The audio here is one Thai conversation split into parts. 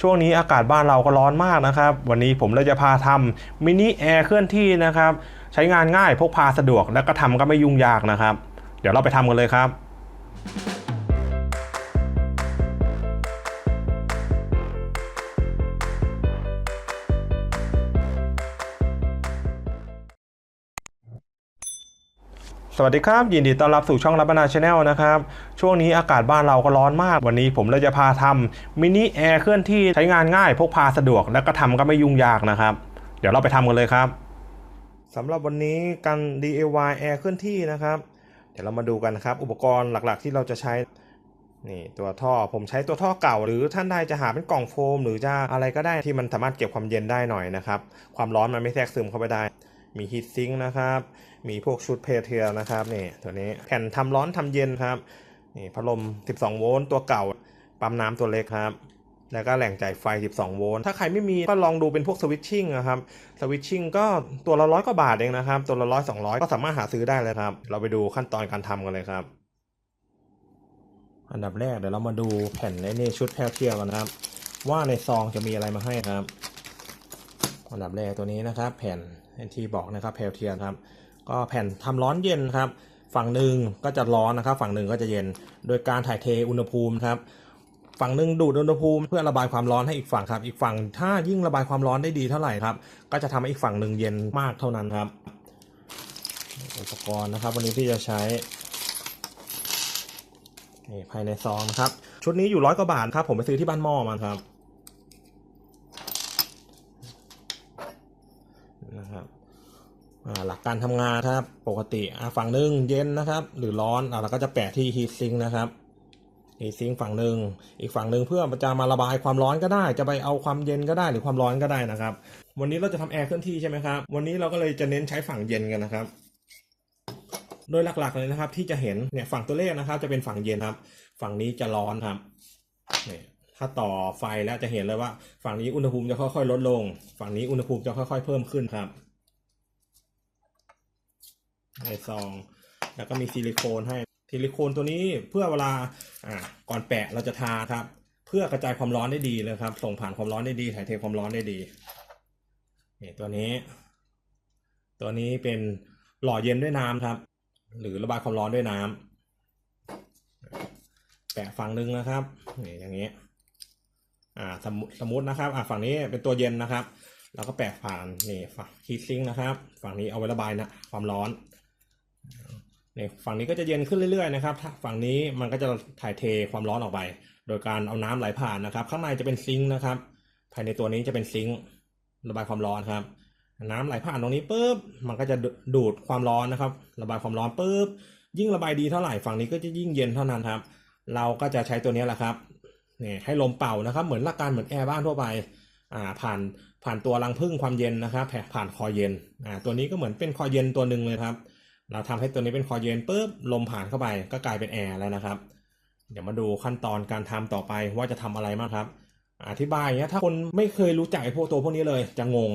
ช่วงนี้อากาศบ้านเราก็ร้อนมากนะครับ วันนี้ผมเลยจะพาทำมินิแอร์เคลื่อนที่นะครับ ใช้งานง่ายพกพาสะดวกและก็ทำก็ไม่ยุ่งยากนะครับ เดี๋ยวเราไปทำกันเลยครับ สวัสดีครับ ยินดีต้อนรับสู่ช่องรับบรรณาชาแนลนะครับ ช่วงนี้อากาศบ้านเราก็ร้อนมาก วันนี้ผมเลยจะพาทำมินิแอร์เคลื่อนที่ใช้งานง่ายพกพาสะดวกแล้วก็ทำก็ไม่ยุ่งยากนะครับ เดี๋ยวเราไปทำกันเลยครับสำหรับวันนี้การ DIY แอร์เคลื่อนที่นะครับ เดี๋ยวเรามาดูกันนะครับ อุปกรณ์หลักๆ ที่เราจะใช้นี่ตัวท่อผมใช้ตัวท่อเก่า หรือท่านใดจะหาเป็นกล่องโฟม หรือจะอะไรก็ได้ที่มันสามารถเก็บความเย็นได้หน่อยนะครับความร้อนมันไม่แทรกซึมเข้าไปได้ มีฮีทซิงค์นะครับ มีพวกชุดเพเทียนะครับนี่ตัวนี้แผ่นทำร้อนทำเย็นครับนี่พัดลม 12 โวลต์ตัวเก่า ปั๊มน้ำตัวเล็กครับ แล้วก็แหล่งจ่ายไฟ 12 โวลต์ถ้าใครไม่มีก็ลองดูเป็นพวกสวิตชิ่งนะครับสวิตชิ่งก็ตัวละร้อยกว่าบาทเองนะครับ ตัวละร้อยสองร้อยก็สามารถหาซื้อได้เลยครับ เราไปดูขั้นตอนการทำกันเลยครับ อันดับแรกเดี๋ยวเรามาดูแผ่นในนี่ชุดแพลเทียกันนะครับ ว่าในซองจะมีอะไรมาให้ครับอันดับแรกตัวนี้นะครับ แผ่น ที่บอกนะครับแพลเทียนครับ ก็แผ่นทำร้อนเย็นครับ ฝั่งหนึ่งก็จะร้อนนะครับ ฝั่งหนึ่งก็จะเย็น โดยการถ่ายเทอุณหภูมิครับฝั่งหนึ่งดูดอุณหภูมิเพื่อระบายความร้อนให้อีกฝั่งครับ อีกฝั่งถ้ายิ่งระบายความร้อนได้ดีเท่าไหร่ครับ ก็จะทำให้อีกฝั่งหนึ่งเย็นมากเท่านั้นครับ อุปกรณ์นะครับ วันนี้ที่จะใช้นี่ภายในซองนะครับ ชุดนี้อยู่ร้อยกว่าบาทครับ ผมไปซื้อที่บ้านหม้อมาครับ อ่า หลักการทำงานครับ ปกติฝั่งหนึ่งเย็นนะครับ หรือร้อนเราก็จะแปะที่ฮีทซิงนะครับฮีทซิงฝั่งหนึ่งอีกฝั่งหนึ่งเพื่อจะมาระบายความร้อนก็ได้ จะไปเอาความเย็นก็ได้หรือความร้อนก็ได้นะครับ วันนี้เราจะทำแอร์เคลื่อนที่ใช่ไหมครับวันนี้เราก็เลยจะเน้นใช้ฝั่งเย็นกันนะครับโดยหลักๆเลยนะครับที่จะเห็นเนี่ยฝั่งตัวเลขนะครับ จะเป็นฝั่งเย็นครับ ฝั่งนี้จะร้อนครับเนี่ยถ้าต่อไฟแล้วจะเห็นเลยว่า ฝั่งนี้อุณหภูมิจะค่อยๆ ลดลง ฝั่งนี้อุณหภูมิจะค่อย ๆ เพิ่มขึ้นครับ ในซอง แล้วก็มีซิลิโคนให้ซิลิโคนตัวนี้เพื่อเวลาอ่าก่อนแปะเราจะทาครับ เพื่อกระจายความร้อนได้ดีเลยครับ ส่งผ่านความร้อนได้ดีถ่ายเทความร้อนได้ดีนี่ตัวนี้ ตัวนี้เป็นหล่อเย็นด้วยน้ำครับ หรือระบายความร้อนด้วยน้ำแปะฝั่งหนึ่งนะครับนี่อย่างนี้อ่าสมมุสมมตินะครับอ่าฝั่งนี้เป็นตัวเย็นนะครับ แล้วก็แปะผ่านนี่ฝั่งฮีทซิงค์นะครับ ฝั่งนี้เอาไว้ระบายนะความร้อน นฝั่งนี้ก็จะเย็นขึ้นเรื่อยๆนะครับฝั่งนี้มันก็จะถ่ายเทความร้อนออกไป โดยการเอาน้ำไหลผ่านนะครับ ข้างในจะเป็นซิงค์นะครับ ภายในตัวนี้จะเป็นซิงค์ระบายความร้อนครับ น้ำไหลผ่านตรงนี้ปุ๊บมันก็จะดูดความร้อนนะครับ ระบายความร้อนปุ๊บยิ่งระบายดีเท่าไหร่ฝั่งนี้ก็จะยิ่งเย็นเท่านั้นครับ เราก็จะใช้ตัวนี้แหละครับนี่ให้ลมเป่านะครับ เหมือนหลักการเหมือนแอร์บ้านทั่วไปอ่าผ่านผ่านตัวรังผึ้งความเย็นนะครับแผ่ผ่านคอเย็นอ่าตัวนี้ก็เหมือนเป็นคอเย็นตัวหนึ่งเลยครับ เราทำให้ตัวนี้เป็นคอเย็นปุ๊บลมผ่านเข้าไปก็กลายเป็นแอร์แล้วนะครับ เดี๋ยวมาดูขั้นตอนการทำต่อไปว่าจะทำอะไรบ้างครับ อธิบายเงี้ยถ้าคนไม่เคยรู้จักไอ้พวกตัวพวกนี้เลยจะงง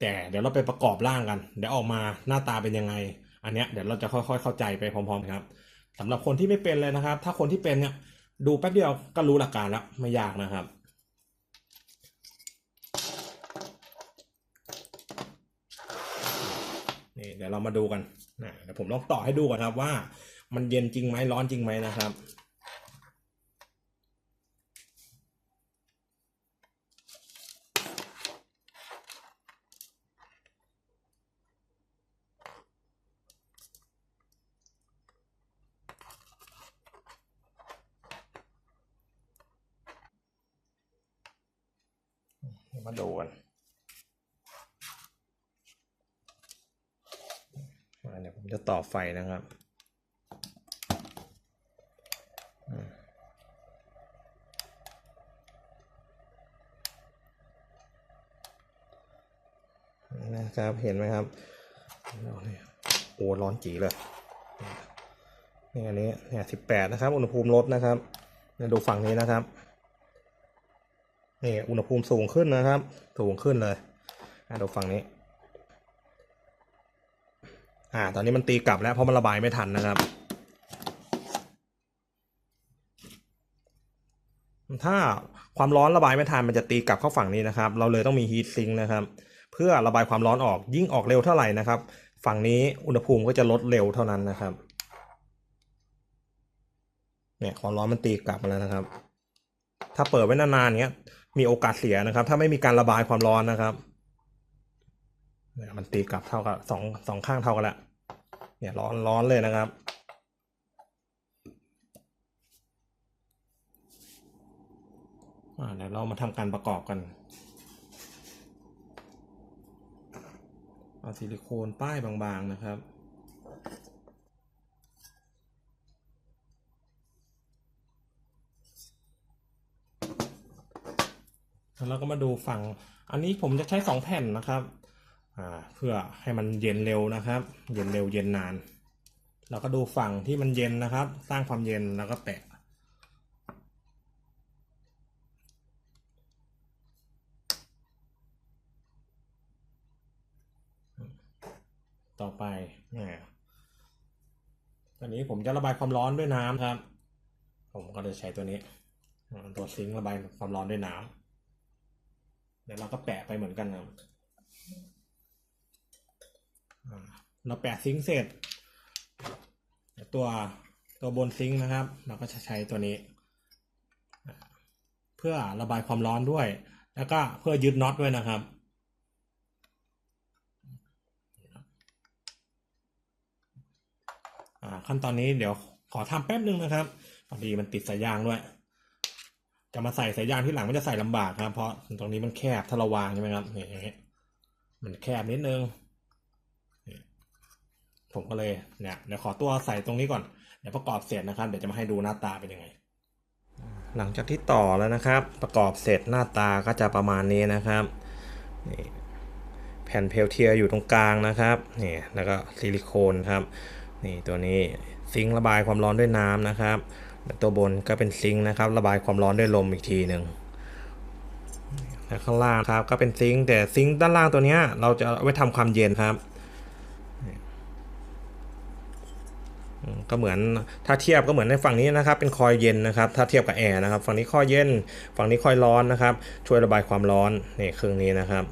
แต่เดี๋ยวเราไปประกอบร่างกัน เดี๋ยวออกมาหน้าตาเป็นยังไง อันเนี้ยเดี๋ยวเราจะค่อยๆ เข้าใจไปพร้อมๆครับสำหรับคนที่ไม่เป็นเลยนะครับ ถ้าคนที่เป็นเนี่ยดูแป๊บเดียวก็รู้หลักการแล้วไม่ยากนะครับนี่เดี๋ยวเรามาดูกัน นะเดี๋ยวผมลองต่อให้ดูก่อนครับว่า มันเย็นจริงไหมร้อนจริงไหมนะครับ มาดูกันมาเดี๋ยวผมจะต่อ ไฟนะครับนะครับเห็นไหมครับโอ้ร้อนจีเลยนี่อันนี้เนี่ยสิบแปดนะครับ อุณหภูมิลดนะครับเนี่ยดูฝั่งนี้นะครับนี่อุณหภูมิสูงขึ้นนะครับ สูงขึ้นเลยอะดูฝั่งนี้ อ่า ตอนนี้มันตีกลับแล้วเพราะมันระบายไม่ทันนะครับ ถ้าความร้อนระบายไม่ทันมันจะตีกลับเข้าฝั่งนี้นะครับ เราเลยต้องมีฮีทซิงนะครับ เพื่อระบายความร้อนออกยิ่งออกเร็วเท่าไหร่นะครับ ฝั่งนี้อุณหภูมิก็จะลดเร็วเท่านั้นนะครับ เนี่ยความร้อนมันตีกลับมาแล้วนะครับ ถ้าเปิดไว้นานๆเนี้ยมีโอกาสเสียนะครับ ถ้าไม่มีการระบายความร้อนนะครับ มันตีกลับเท่ากับสองสองข้างเท่ากันล้วเนี่ยร้อนร้อนเลยนะครับ อ่าเดี๋ยวเรามาทำการประกอบกัน เอาซิลิโคนป้ายบางๆนะครับแล้วเราก็มาดูฝั่ง อันนี้ผมจะใช้สองแผ่นนะครับ เพื่อให้มันเย็นเร็วนะครับ เย็นเร็วเย็นนาน เราก็ดูฝั่งที่มันเย็นนะครับ สร้างความเย็นแล้วก็แปะต่อไปเนี่ยตอนนี้ผมจะระบายความร้อนด้วยน้ำครับ ผมก็จะใช้ตัวนี้ ตัวซิงค์ระบายความร้อนด้วยน้ำเดี๋ยวเราก็แปะไปเหมือนกันครับ เราแปะซิงค์เสร็จ ตัวตัวบนซิงค์นะครับ เราก็จะใช้ตัวนี้ เพื่อระบายความร้อนด้วย แล้วก็เพื่อยึดน็อตด้วยนะครับขั้นตอนนี้เดี๋ยวขอทำแป๊บนึงนะครับพอดีมันติดสายยางด้วย จะมาใส่สายยางที่หลังมันจะใส่ลำบากครับ เพราะตรงนี้มันแคบถ้าเราวางใช่ไหมครับนี่มันแคบนิดนึง ผมก็เลยเนี่ยเดี๋ยวขอตัวใส่ตรงนี้ก่อน เดี๋ยวประกอบเสร็จนะครับ เดี๋ยวจะมาให้ดูหน้าตาเป็นยังไง หลังจากที่ต่อแล้วนะครับ ประกอบเสร็จหน้าตาก็จะประมาณนี้นะครับนี่แผ่นเพลเทียร์อยู่ตรงกลางนะครับนี่แล้วก็ซิลิโคนครับนี่ตัวนี้ซิงระบายความร้อนด้วยน้ำนะครับตัวบนก็เป็นซิงนะครับ ระบายความร้อนด้วยลมอีกทีหนึ่งแล้วข้างล่างครับก็เป็นซิงแต่ซิงด้านล่างตัวนี้เราจะเอาไว้ทำความเย็นครับอืม ก็เหมือนถ้าเทียบก็เหมือนในฝั่งนี้นะครับ เป็นคอยเย็นนะครับ ถ้าเทียบกับแอร์นะครับ ฝั่งนี้คอยเย็น ฝั่งนี้คอยร้อนนะครับ ช่วยระบายความร้อนนี่เครื่องนี้นะครับ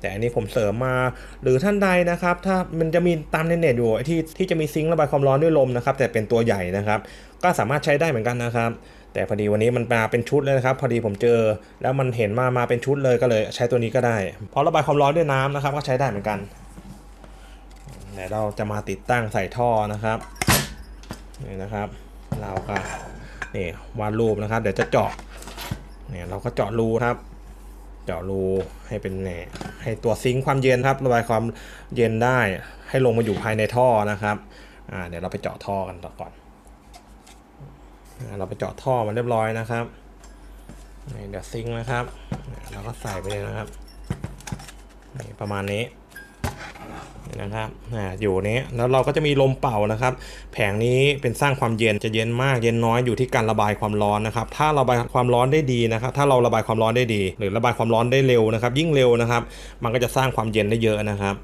แต่อันนี้ผมเสริมมาหรือท่านใดนะครับ ถ้ามันจะมีตามในเน็ตอยู่ที่ที่จะมีซิงค์ระบายความร้อนด้วยลมนะครับ แต่เป็นตัวใหญ่นะครับ ก็สามารถใช้ได้เหมือนกันนะครับ แต่พอดีวันนี้มันมาเป็นชุดเลยนะครับ พอดีผมเจอ แล้วมันเห็นมามาเป็นชุดเลยก็เลยใช้ตัวนี้ก็ได้เพราะระบายความร้อนด้วยน้ำนะครับ ก็ใช้ได้เหมือนกัน เดี๋ยวเราจะมาติดตั้งใส่ท่อนะครับนี่นะครับ เราก็นี่วาดรูปนะครับ เดี๋ยวจะเจาะเนี่ยเราก็เจาะรูครับ เจาะรูให้เป็นแหน่ให้ตัวซิงค์ความเย็นครับระบายความเย็นได้ให้ลงมาอยู่ภายในท่อนะครับอ่าเดี๋ยวเราไปเจาะท่อกันต่อก่อนเราไปเจาะท่อมาเรียบร้อยนะครับนี่เดี๋ยวซิงค์นะครับเราก็ใส่ไปเลยนะครับนี่ประมาณนี้ นะครับอ่อยู่นี้แล้วเราก็จะมีลมเป่านะครับ แผงนี้เป็นสร้างความเย็นจะเย็นมากเย็นน้อยอยู่ที่การระบายความร้อนนะครับ ถ้าระบายความร้อนได้ดีนะครับ ถ้าเราระบายความร้อนได้ดี หรือระบายความร้อนได้เร็วนะครับ ยิ่งเร็วนะครับ มันก็จะสร้างความเย็นได้เยอะนะครับ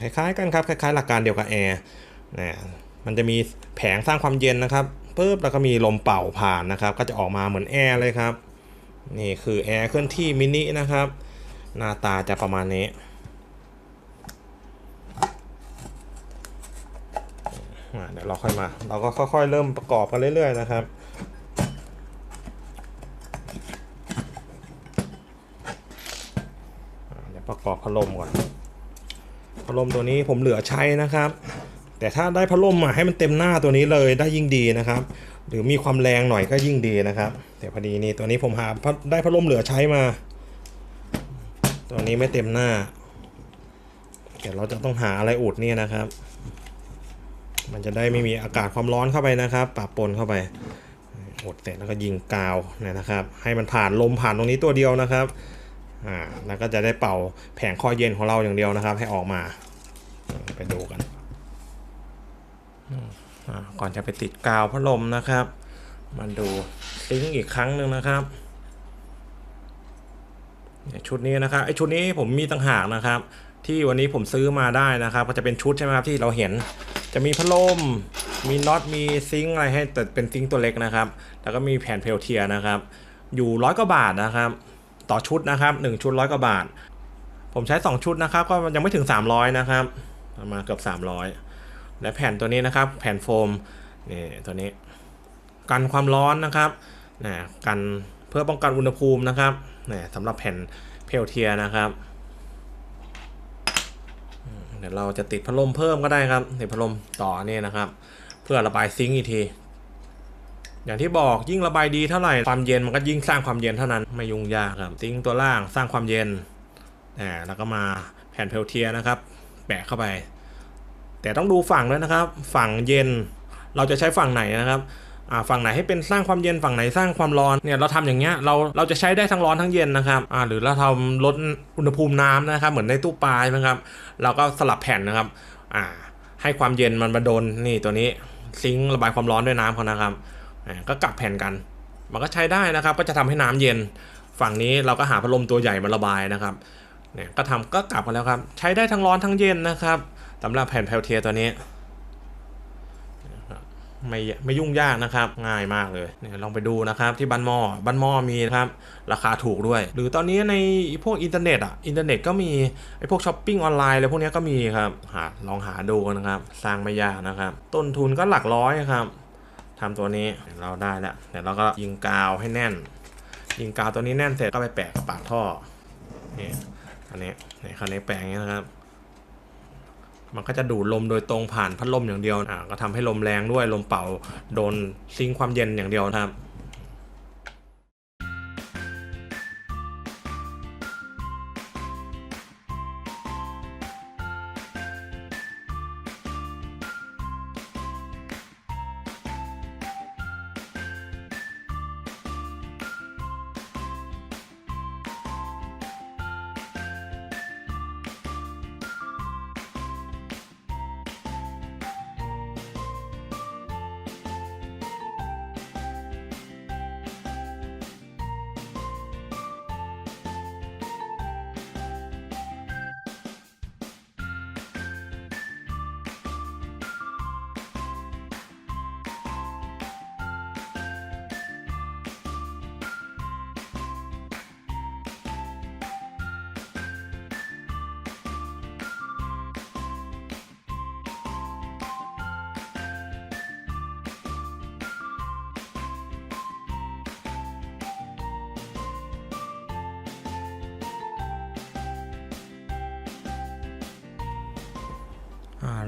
คล้ายๆกันครับคล้ายๆ หลักการเดียวกับแอร์นะมันจะมีแผงสร้างความเย็นนะครับปุ๊บแล้วก็มีลมเป่าผ่านนะครับ ก็จะออกมาเหมือนแอร์เลยครับนี่คือแอร์เคลื่อนที่มินินะครับ หน้าตาจะประมาณนี้ อ่า เดี๋ยวเราค่อยมา เราก็ค่อยๆ เริ่มประกอบกันเรื่อย ๆ นะครับเดี๋ยวประกอบพัดลมก่อนพัดลมตัวนี้ผมเหลือใช้นะครับ แต่ถ้าได้พัดลมมาให้มันเต็มหน้าตัวนี้เลยได้ยิ่งดีนะครับ หรือมีความแรงหน่อยก็ยิ่งดีนะครับแต่พอดีนี่ตัวนี้ผมหาได้พัดลมเหลือใช้มา ตัวนี้ไม่เต็มหน้าเดี๋ยวเราจะต้องหาอะไรอุดเนี่ยนะครับ มันจะได้ไม่มีอากาศความร้อนเข้าไปนะครับปะปนเข้าไปหดเสร็จแล้วก็ยิงกาวนะครับ ให้มันผ่านลมผ่านตรงนี้ตัวเดียวนะครับอ่าแล้วก็จะได้เป่าแผงข้อเย็นของเราอย่างเดียวนะครับ ให้ออกมาไปดูกันก่อนจะไปติดกาวพัดลมนะครับ มาดูซิงอีกครั้งหนึ่งนะครับชุดนี้นะครับไอชุดนี้ผมมีต่างหากนะครับ ที่วันนี้ผมซื้อมาได้นะครับ ก็จะเป็นชุดใช่ไหมครับที่เราเห็น จะมีพัดลม มีน็อต มีซิงค์อะไรให้แต่เป็นซิงค์ตัวเล็กนะครับ แล้วก็มีแผ่นเพลเทียนะครับ อยู่ร้อยกว่าบาทนะครับ ต่อชุดนะครับหนึ่งชุดร้อยกว่าบาท ผมใช้ 2 ชุดนะครับ ก็ยังไม่ถึง 300 นะครับ มาเกือบ 300 และแผ่นตัวนี้นะครับ แผ่นโฟม นี่ตัวนี้ กันความร้อนนะครับนะกันเพื่อป้องกันอุณหภูมินะครับนะสำหรับแผ่นเพลเทียนะครับ เดี๋ยวเราจะติดพัดลมเพิ่มก็ได้ครับติดพัดลมต่อนี่นะครับ เพื่อระบายซิงค์อีกทีอย่างที่บอกยิ่งระบายดีเท่าไหร่ความเย็นมันก็ยิ่งสร้างความเย็นเท่านั้นไม่ยุ่งยากครับซิงค์ตัวล่างสร้างความเย็นอ่าแล้วก็มาแผ่นเพลเทียนะครับแปะเข้าไป แต่ต้องดูฝั่งด้วยนะครับ ฝั่งเย็นเราจะใช้ฝั่งไหนนะครับ ฝั่งไหนให้เป็นสร้างความเย็นฝั่งไหนสร้างความร้อนเนี่ยเราทำอย่างเงี้ยเราเราจะใช้ได้ทั้งร้อนทั้งเย็นนะครับอ่าหรือเราทำลดอุณหภูมิน้ำนะครับเหมือนในตู้ปลาใช่ไหมครับเราก็สลับแผ่นนะครับอ่าให้ความเย็นมันมาโดนนี่ตัวนี้ซิงระบายความร้อนด้วยน้ำเขานะครับอ่าก็กลับแผ่นกัน มันก็ใช้ได้นะครับ ก็จะทำให้น้ำเย็น ฝั่งนี้เราก็หาพัดลมตัวใหญ่มาระบายนะครับเนี่ยก็ทำก็กลับกันแล้วครับ ใช้ได้ทั้งร้อนทั้งเย็นนะครับสำหรับแผ่นเพลเทียตัวนี้ ไม่ไม่ยุ่งยากนะครับ ง่ายมากเลยเนี่ยลองไปดูนะครับที่บ้านมอบ้านม้อมีนะครับราคาถูกด้วย หรือตอนนี้ในพวกอินเทอร์เน็ตอะอินเทอร์เน็ตก็มีไอพวกช้อปปิ้งออนไลน์อะไรพวกนี้ก็มีครับหาลองหาดูนะครับ สร้างไม่ยากนะครับ ต้นทุนก็หลักร้อยครับทำตัวนี้เราได้แล้วเดี๋ยวเราก็ยิงกาวให้แน่น ยิงกาวตัวนี้แน่นเสร็จก็ไปแปะกับปากท่อนี่อันนี้ในคันนี้แปะอย่างนี้นะครับ มันก็จะดูดลมโดยตรงผ่านพัดลมอย่างเดียวอ่าก็ทำให้ลมแรงด้วยลมเป่าโดนซิงความเย็นอย่างเดียวนะครับ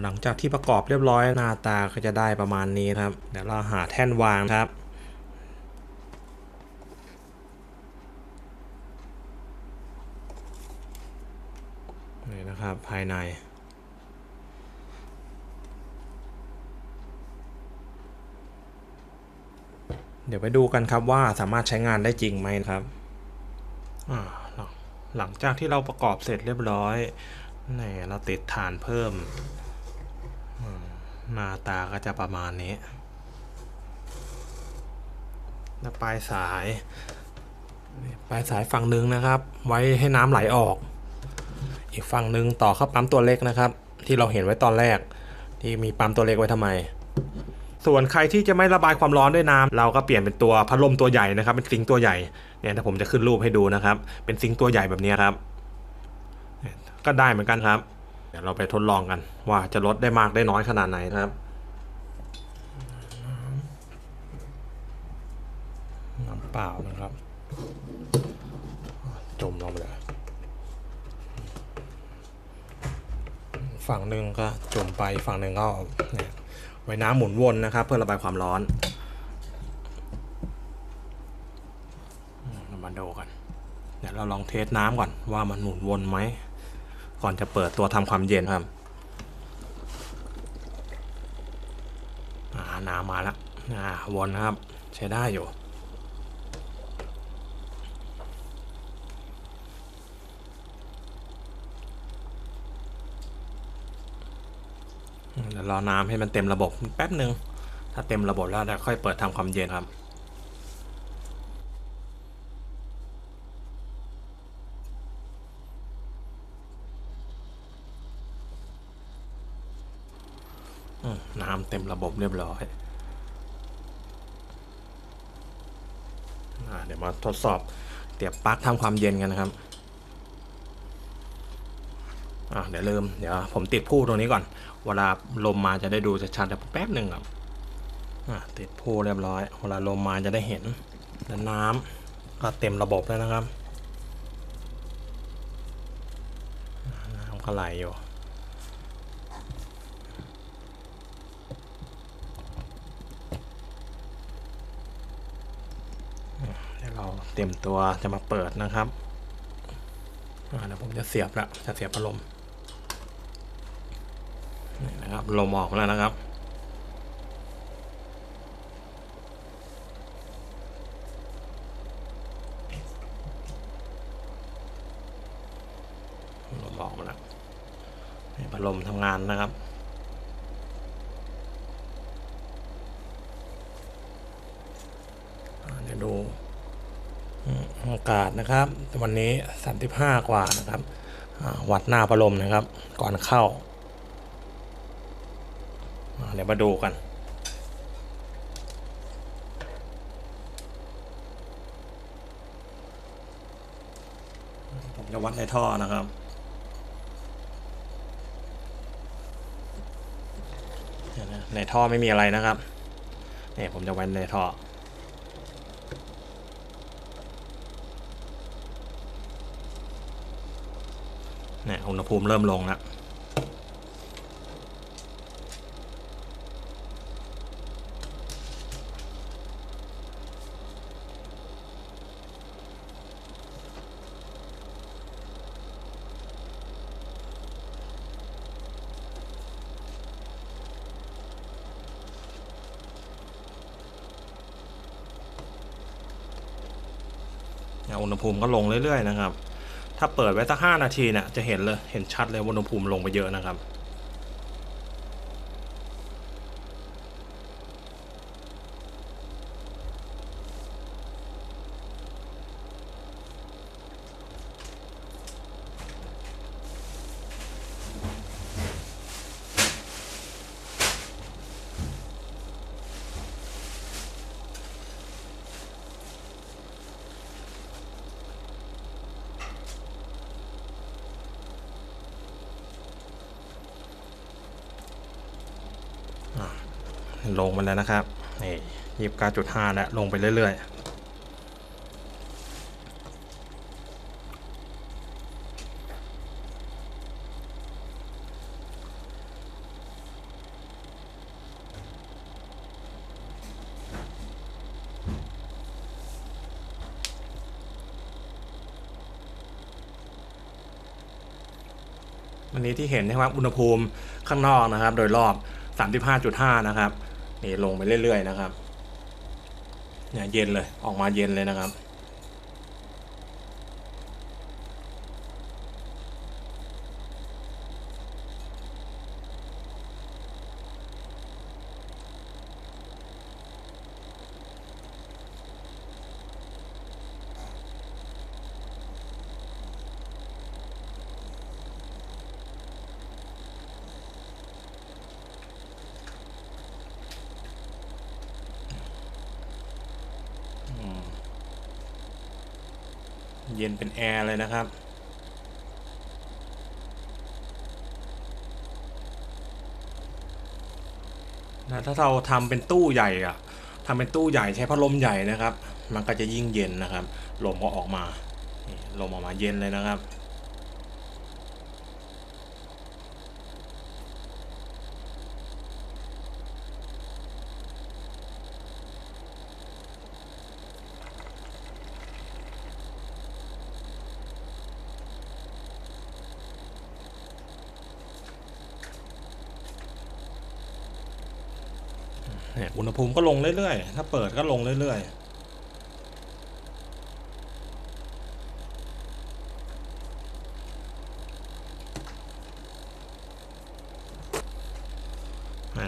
หลังจากที่ประกอบเรียบร้อยหน้าตาก็จะได้ประมาณนี้ครับ เดี๋ยวเราหาแท่นวางครับ นี่นะครับภายในเดี๋ยวไปดูกันครับว่าสามารถใช้งานได้จริงไหมครับ หลังจากที่เราประกอบเสร็จเรียบร้อยนี่เราติดฐานเพิ่ม หน้าตาก็จะประมาณนี้ แล้วปลายสาย ปลายสายฝั่งหนึ่งนะครับ ไว้ให้น้ำไหลออก อีกฝั่งหนึ่งต่อเข้าปั๊มตัวเล็กนะครับ ที่เราเห็นไว้ตอนแรก ที่มีปั๊มตัวเล็กไว้ทำไม ส่วนใครที่จะไม่ระบายความร้อนด้วยน้ำเราก็เปลี่ยนเป็นตัวพัดลมตัวใหญ่นะครับ เป็นซิงตัวใหญ่เนี่ยถ้าผมจะขึ้นรูปให้ดูนะครับ เป็นซิงตัวใหญ่แบบนี้ครับ ก็ได้เหมือนกันครับ ดี๋ยวเราไปทดลองกัน ว่าจะลดได้มากได้น้อยขนาดไหนนะครับน้ำเปล่านะครับ จมลงไปเลยฝั่งหนึ่งก็จมไปฝั่งหนึ่งก็เอาเนี่ยไว้น้ำหมุนวนนะครับ เพื่อระบายความร้อนอืมเรามาดูกันเดี๋ยวเราลองเทสน้ำก่อนว่ามันหมุนวนไหม ก่อนจะเปิดตัวทำความเย็นครับน้ำมาแล้วอ่าวนะครับ ใช้ได้อยู่เดี๋ยวรอน้ำให้มันเต็มระบบแป๊บหนึ่งถ้าเต็มระบบแล้วเดี๋ยวค่อยเปิดทำความเย็นครับ น้ำเต็มระบบเรียบร้อยอเดี๋ยวมาทดสอบเตียบปลั๊กทำความเย็นกันนะครับเดี๋ยวลืมเดี๋ยวผมติดผู้ตรงนี้ก่อน เวลาลมมาจะได้ดูชัดๆเดี๋ยวแป๊บหนึ่งครับติดผู้เรียบร้อย เวลาลมมาจะได้เห็นแล้วน้ำก็เต็มระบบแล้วนะครับน้ำก็ไหลอยู่ เดี๋ยว เตรียมตัวจะมาเปิดนะครับอ่าเดี๋ยวผมจะเสียบละจะเสียบพัดลมนี่นะครับลมออกแล้วนะครับลมออกมาแล้วพัดลมทำงานนะครับ อ่าเดี๋ยวดูอืมอา กาศนะครับ วันนี้35กว่านะครับวัดหน้าพัดลมนะครับ ก่อนเข้าาเดี๋ยวมาดูกันผมจะวัดในท่อนะครับในท่อไม่มีอะไรนะครับเนี่ยผมจะวัดในท่อ เนี่ย อุณหภูมิเริ่มลงแล้วอุณหภูมิก็ลงเรื่อยๆนะครับ ถ้าเปิดไว้สักห้านาทีเนี่ยจะเห็นเลยเห็นชัดเลยว่าอุณหภูมิลงไปเยอะนะครับ แล้วนะครับนี่ยี่สิบเก้าจุดห้าแล้วลงไปเรื่อยๆวันนี้ที่เห็นนะครับอุณหภูมิข้างนอกนะครับ โดยรอบ 35.5 นะครับ นี่ลงไปเรื่อยๆนะครับเนี่ยเย็นเลยออกมาเย็นเลยนะครับ เย็นเป็นแอร์เลยนะครับ นะถ้าเราทำเป็นตู้ใหญ่อะทำเป็นตู้ใหญ่ใช้พัดลมใหญ่นะครับ มันก็จะยิ่งเย็นนะครับ ลมก็ออกมา ลมออกมาเย็นเลยนะครับ เนี่ยอุณหภูมิก็ลงเรื่อยๆ ถ้าเปิดก็ลงเรื่อยๆ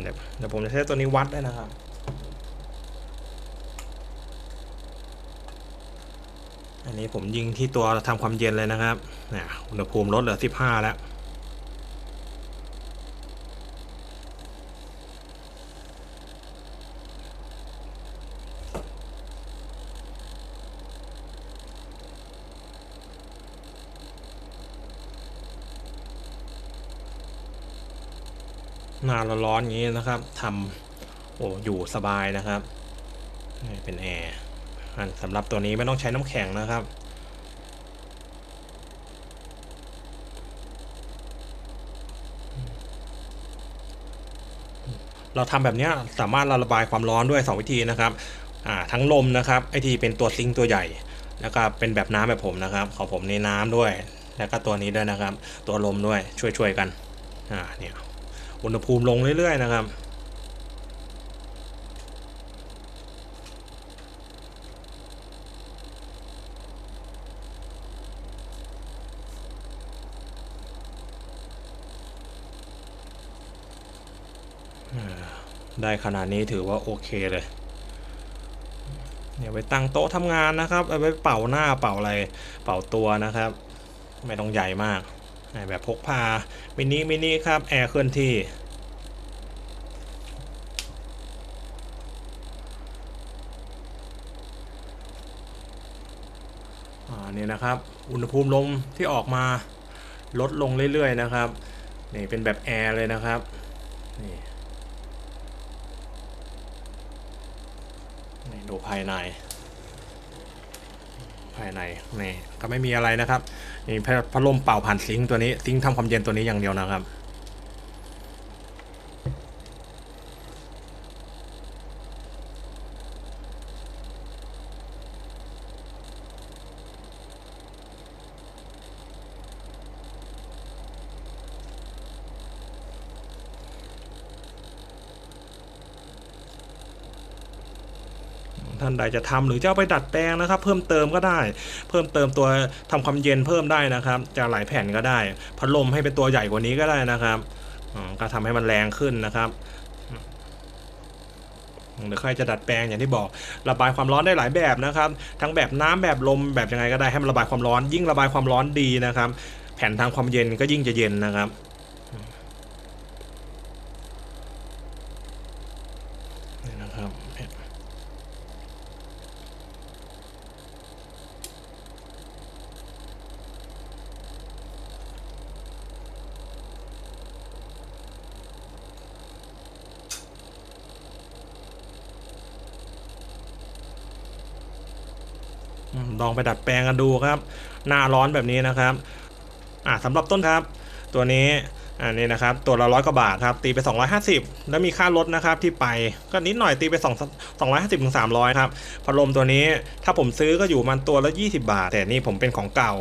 เดี๋ยวเดี๋ยวผมจะใช้ตัวนี้วัดได้นะครับ อันนี้ผมยิงที่ตัวทำความเย็นเลยนะครับเนี่ยอุณหภูมิลดเหลือ15แล้ว หน้าร้อนๆอย่างนี้นะครับทำโอ้อยู่สบายนะครับนี่เป็นแอร์อันสำหรับตัวนี้ไม่ต้องใช้น้ำแข็งนะครับเราทำแบบนี้สามารถระบายความร้อนด้วย 2 วิธีนะครับอ่าทั้งลมนะครับไอที่เป็นตัวซิงตัวใหญ่ แล้วก็เป็นแบบน้ำแบบผมนะครับ ของผมในน้ำด้วย แล้วก็ตัวนี้ด้วยนะครับ ตัวลมด้วยช่วยๆกันอ่าเนี่ย อุณหภูมิลงเรื่อยๆนะครับ ได้ขนาดนี้ถือว่าโอเคเลยเนี่ยไว้ตั้งโต๊ะทำงานนะครับเอาไว้เป่าหน้าเป่าอะไรเป่าตัวนะครับ ไม่ต้องใหญ่มาก แบบพกพา มินิ มินิครับ แอร์เคลื่อนที่อ่านี่นะครับ อุณหภูมิลมที่ออกมาลดลงเรื่อยๆนะครับ นี่เป็นแบบแอร์เลยนะครับ นี่นี่ดูภายใน ในนี่ก็ไม่มีอะไรนะครับนี่พัดพัดลมเป่าผ่านซิงค์ตัวนี้ซิงค์ทำความเย็นตัวนี้อย่างเดียวนะครับานใดจะทำหรือจะเอาไปดัดแปลงนะครับ เพิ่มเติมก็ได้ เพิ่มเติมตัวทำความเย็นเพิ่มได้นะครับจะหลายแผ่นก็ได้พัดลมให้เป็นตัวใหญ่กว่านี้ก็ได้นะครับก็ทำให้มันแรงขึ้นนะครับหรือใครจะดัดแปลงอย่างที่บอก ระบายความร้อนได้หลายแบบนะครับ ทั้งแบบน้ำแบบลมแบบยังไงก็ได้ให้มันระบายความร้อน ยิ่งระบายความร้อนดีนะครับ แผ่นทางความเย็นก็ยิ่งจะเย็นนะครับนี่นะครับ อืม ลองไปดัดแปลงกันดูครับ หน้าร้อนแบบนี้นะครับอ่าสำหรับต้นครับตัวนี้อันนี้นะครับตัวละร้อยกว่าบาทครับตีไป 250 แล้วมีค่ารถนะครับที่ไปก็นิดหน่อยตีไป2 250ถึง300ครับพัดลมตัวนี้ถ้าผมซื้อก็อยู่มันตัวละ 20 บาท แต่นี่ผมเป็นของเก่า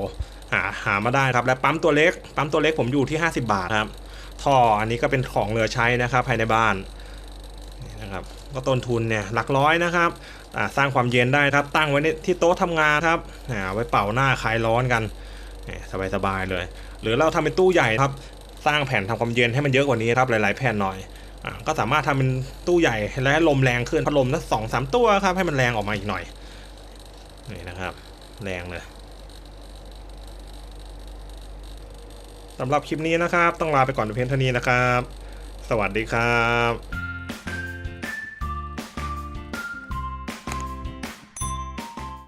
หาหามาได้ครับและปั๊มตัวเล็ก ปั๊มตัวเล็กผมอยู่ที่ 50 บาทครับท่ออันนี้ก็เป็นของเหลือใช้นะครับภายในบ้านนี่นะครับก็ต้นทุนเนี่ยหลักร้อยนะครับ สร้างความเย็นได้ครับ ตั้งไว้ที่โต๊ะทำงานครับอ่าไว้เป่าหน้าคลายร้อนกันสบายๆเลย หรือเราทำเป็นตู้ใหญ่ครับ สร้างแผ่นทำความเย็นให้มันเยอะกว่านี้ครับหลายๆแผ่นหน่อยอก็สามารถทำเป็นตู้ใหญ่และลมแรงขึ้นพัดลมสักสองสามตัวครับ ให้มันแรงออกมาอีกหน่อยนี่นะครับ แรงเลยสำหรับคลิปนี้นะครับ ต้องลาไปก่อนเพียงเท่านี้นะครับ สวัสดีครับ